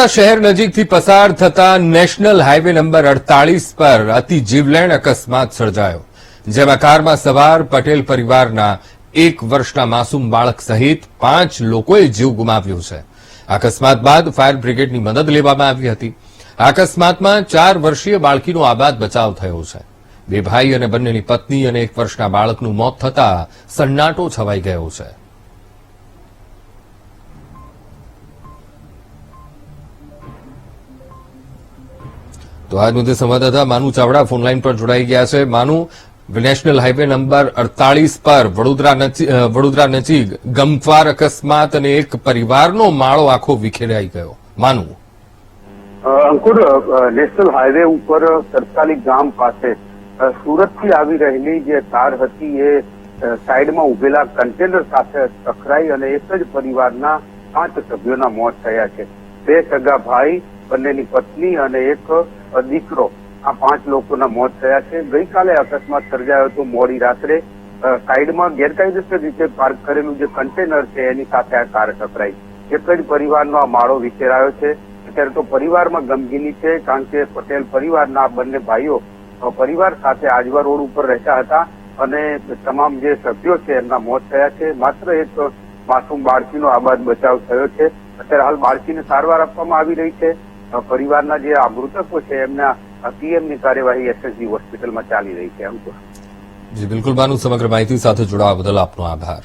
વડોદરા શહેર નજીકથી પસાર થતા નેશનલ હાઇવે નંબર અડતાલીસ પર અતિ જીવલેણ અકસ્માત સર્જાયો, જેમાં કારમાં સવાર પટેલ પરિવારના એક વર્ષના માસૂમ બાળક સહિત પાંચ લોકોએ જીવ ગુમાવ્યો છે. અકસ્માત બાદ ફાયર બ્રિગેડની મદદ લેવામાં આવી હતી. અકસ્માતમાં ચાર વર્ષીય બાળકીનો આબાદ બચાવ થયો છે. બે ભાઈ અને બંનેની પત્ની અને એક વર્ષના બાળકનું મોત થતા સન્નાટો છવાઈ ગયો છે. તો આ મુદ્દે સંવાદદાતા માનુ ચાવડા ફોનલાઈન પર જોડાઈ ગયા છે. માનુ, નેશનલ હાઈવે નંબર અડતાલીસ પર વડોદરા નજીક ગમફાર અકસ્માત અને એક પરિવારનો માળો આખો વિખેરાઈ ગયો. માનુ. અંકુર નેશનલ હાઈવે ઉપર સરતાલી ગામ પાસે સુરતથી આવી રહેલી જે કાર હતી એ સાઈડમાં ઉભેલા કન્ટેનર સાથે ટકરાઈ અને એક જ પરિવારના પાંચ સભ્યોના મોત થયા છે. બે સગા ભાઈ બંનેની પત્ની અને એક દીકરો. આ પાંચ લોકોના મોત થયા છે. ગઈકાલે અકસ્માત સર્જાયો હતો મોડી રાત્રે. સાઈડમાં ગેરકાયદેસર રીતે પાર્ક કરેલું જે કન્ટેનર છે, એની સાથે આ કાર ટકરાઈ એક જ પરિવારનો આ માળો વિખેરાયો છે. અત્યારે તો પરિવારમાં ગમગીની છે, કારણ કે પટેલ પરિવારના બંને ભાઈઓ પરિવાર સાથે આજવા રોડ ઉપર રહેતા હતા અને તમામ જે સભ્યો છે, એમના મોત થયા છે. માત્ર એક માસૂમ બાળકીનો આબાદ બચાવ થયો છે. અત્યારે હાલ બાળકીને સારવાર આપવામાં આવી રહી છે. પરિવારના જે મૃતકો છે, એમના પીએમની કાર્યવાહી એસએસજી હોસ્પિટલમાં ચાલી રહી છે, એમ જી, બિલકુલ માનુ સમગ્ર માહિતી સાથે જોડાવા બદલ આપનો આભાર.